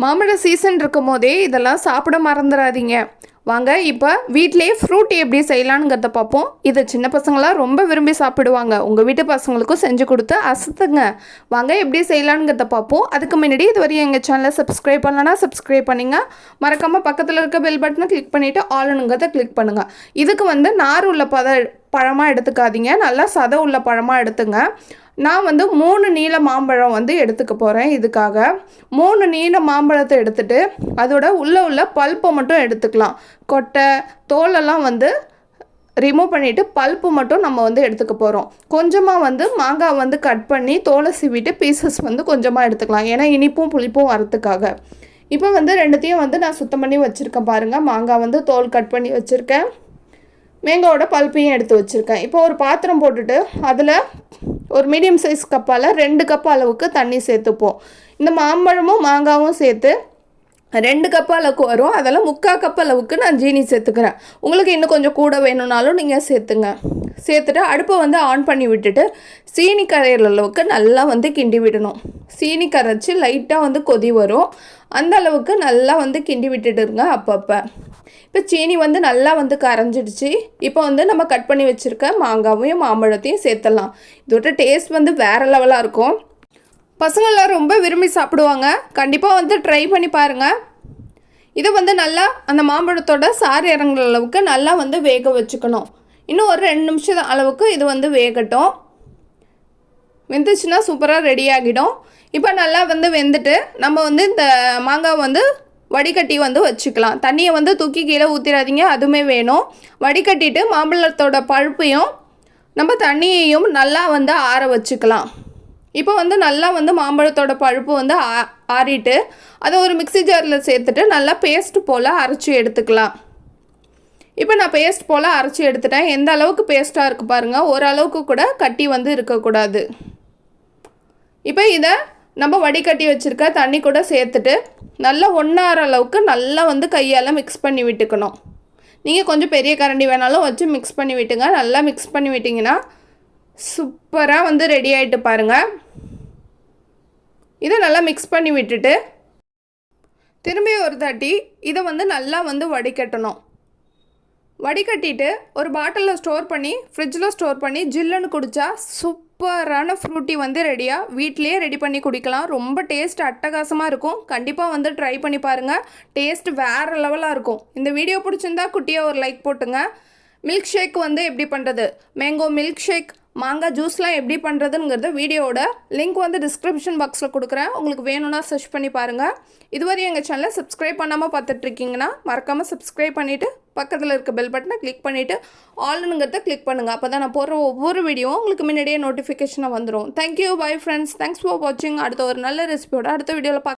மாம்பழ சீசன் இருக்கும் போதே இதெல்லாம் சாப்பிட மறந்துடாதீங்க வாங்க இப்போ வீட்டிலேயே ஃப்ரூட் எப்படி செய்யலான்ங்கிறத பார்ப்போம். இதை சின்ன பசங்களாம் ரொம்ப விரும்பி சாப்பிடுவாங்க. உங்கள் வீட்டு பசங்களுக்கும் செஞ்சு கொடுத்து அசத்துங்க. வாங்க எப்படி செய்யலான்ங்கிறத பார்ப்போம். அதுக்கு முன்னாடி இது வரையும் எங்கள் சேனலை சப்ஸ்கிரைப் பண்ணலன்னா சப்ஸ்கிரைப் பண்ணிங்க. மறக்காமல் பக்கத்தில் இருக்க பெல் பட்டனை கிளிக் பண்ணிவிட்டு ஆளுனுங்கிறத கிளிக் பண்ணுங்கள் இதுக்கு வந்து நார் உள்ள பத பழமாக எடுத்துக்காதீங்க. நல்லா சதை உள்ள பழமாக எடுத்துங்க. நான் வந்து மூணு நீல மாம்பழம் வந்து எடுத்துக்க போகிறேன் இதுக்காக. மூணு நீல மாம்பழத்தை எடுத்துகிட்டு அதோட உள்ளே உள்ள பல்ப்பை மட்டும் எடுத்துக்கலாம். கொட்டை தோலெல்லாம் வந்து ரிமூவ் பண்ணிவிட்டு பல்ப்பு மட்டும் நம்ம வந்து எடுத்துக்க போகிறோம் கொஞ்சமாக வந்து மாங்காய் வந்து கட் பண்ணி தோலை சீவிட்டு பீசஸ் வந்து கொஞ்சமாக எடுத்துக்கலாம். ஏன்னா இனிப்பும் புளிப்பும் வரத்துக்காக இப்போ வந்து ரெண்டுத்தையும் வந்து நான் சுத்தம் பண்ணி வச்சுருக்கேன் பாருங்கள் மாங்காய் வந்து தோல் கட் பண்ணி வச்சுருக்கேன். மேங்காவோட பல்ப்பையும் எடுத்து வச்சுருக்கேன். இப்போ ஒரு பாத்திரம் போட்டுட்டு அதில் ஒரு மீடியம் சைஸ் கப்பால் ரெண்டு கப் அளவுக்கு தண்ணி சேர்த்துப்போம். இந்த மாம்பழமும் மாங்காவும் சேர்த்து ரெண்டு கப் அளவுக்கு வரும். அதெல்லாம் முக்கால் கப் அளவுக்கு நான் ஜீனி சேர்த்துக்கிறேன். உங்களுக்கு இன்னும் கொஞ்சம் கூட வேணும்னாலும் நீங்கள் சேர்த்துங்க. சேர்த்துட்டு அடுப்பை வந்து ஆன் பண்ணி விட்டுட்டு சீனி கரையிற அளவுக்கு நல்லா வந்து கிண்டி விடணும். சீனி கரைச்சி லைட்டாக வந்து கொதி வரும். அந்த அளவுக்கு நல்லா வந்து கிண்டி விட்டுட்டுருங்க அப்பப்போ. இப்போ சீனி வந்து நல்லா வந்து கரைஞ்சிடுச்சு. இப்போ வந்து நம்ம கட் பண்ணி வச்சுருக்க மாங்காவையும் மாம்பழத்தையும் சேர்த்துடலாம். இதோட டேஸ்ட் வந்து வேறு லெவலாக இருக்கும். பசங்களாம் ரொம்ப விரும்பி சாப்பிடுவாங்க. கண்டிப்பாக வந்து ட்ரை பண்ணி பாருங்கள் இதை வந்து நல்லா அந்த மாம்பழத்தோட சாறு இறங்குற அளவுக்கு நல்லா வந்து வேக வச்சுக்கணும். இன்னும் ஒரு ரெண்டு நிமிஷம் அளவுக்கு இது வந்து வேகட்டும். வெந்துச்சுன்னா சூப்பராக ரெடி ஆகிடும். இப்போ நல்லா வந்து வெந்துட்டு நம்ம வந்து இந்த மாங்காய் வந்து வடிகட்டி வந்து வச்சுக்கலாம். தண்ணியை வந்து தூக்கி கீழே ஊற்றிடாதீங்க அதுவுமே வேணும். வடிகட்டிட்டு மாம்பழத்தோட பழுப்பையும் நம்ம தண்ணியையும் நல்லா வந்து ஆற வச்சுக்கலாம். இப்போ வந்து நல்லா வந்து மாம்பழத்தோட பழுப்பு வந்து ஆ ஆறிட்டு அதை ஒரு மிக்சி ஜாரில் சேர்த்துட்டு நல்லா பேஸ்ட் போல் அரைச்சி எடுத்துக்கலாம். இப்போ நான் பேஸ்ட் போல் அரைச்சி எடுத்துட்டேன். எந்த அளவுக்கு பேஸ்ட்டாக இருக்குது பாருங்கள் ஓரளவுக்கு கூட கட்டி வந்து இருக்கக்கூடாது. இப்போ இதை நம்ம வடிகட்டி வச்சுருக்க தண்ணி கூட சேர்த்துட்டு நல்லா ஒன்றாற அளவுக்கு நல்லா வந்து கையால் மிக்ஸ் பண்ணி விட்டுக்கணும். நீங்கள் கொஞ்சம் பெரிய கரண்டி வேணாலும் வச்சு மிக்ஸ் பண்ணி விட்டுங்க. நல்லா மிக்ஸ் பண்ணி விட்டிங்கன்னா சூப்பராக வந்து ரெடி ஆகிட்டு பாருங்கள் இதை நல்லா மிக்ஸ் பண்ணி விட்டுட்டு திரும்பி ஒரு தாட்டி இதை வந்து நல்லா வந்து வடிகட்டணும். வடிகட்டிட்டு ஒரு பாட்டிலில் ஸ்டோர் பண்ணி ஃப்ரிட்ஜில் ஸ்டோர் பண்ணி ஜில்லுன்னு குடித்தா சூப் சூப்பரான ஃப்ரூட்டி வந்து ரெடியாக வீட்டிலேயே ரெடி பண்ணி குடிக்கலாம். ரொம்ப டேஸ்ட் அட்டகாசமாக இருக்கும். கண்டிப்பாக வந்து ட்ரை பண்ணி பாருங்கள் டேஸ்ட் வேறு லெவலாக இருக்கும். இந்த வீடியோ பிடிச்சிருந்தா குட்டியாக ஒரு லைக் போட்டுங்க. மில்க் ஷேக் வந்து எப்படி பண்ணுறது மேங்கோ மில்க் ஷேக் மாங்காய் ஜூஸ்லாம் எப்படி பண்ணுறதுங்கிறத வீடியோவோட லிங்க் வந்து டிஸ்கிரிப்ஷன் பாக்ஸில் கொடுக்குறேன். உங்களுக்கு வேணும்னா சர்ச் பண்ணி பாருங்கள் இதுவரை எங்கள் சேனலை சப்ஸ்கிரைப் பண்ணாமல் பார்த்துட்ருக்கீங்கன்னா மறக்காமல் சப்ஸ்கிரைப் பண்ணிவிட்டு பக்கத்தில் இருக்க பெல் பட்டனை கிளிக் பண்ணிவிட்டு ஆல்னுங்கிறத கிளிக் பண்ணுங்கள் அப்போ தான் நான் போடுற ஒவ்வொரு வீடியோவும் உங்களுக்கு முன்னாடியே நோட்டிஃபிகேஷனாக வந்துடும் thank you bye friends thanks for வாட்சிங் அடுத்த ஒரு நல்ல ரெசிபியோட அடுத்த வீடியோவில் பார்க்க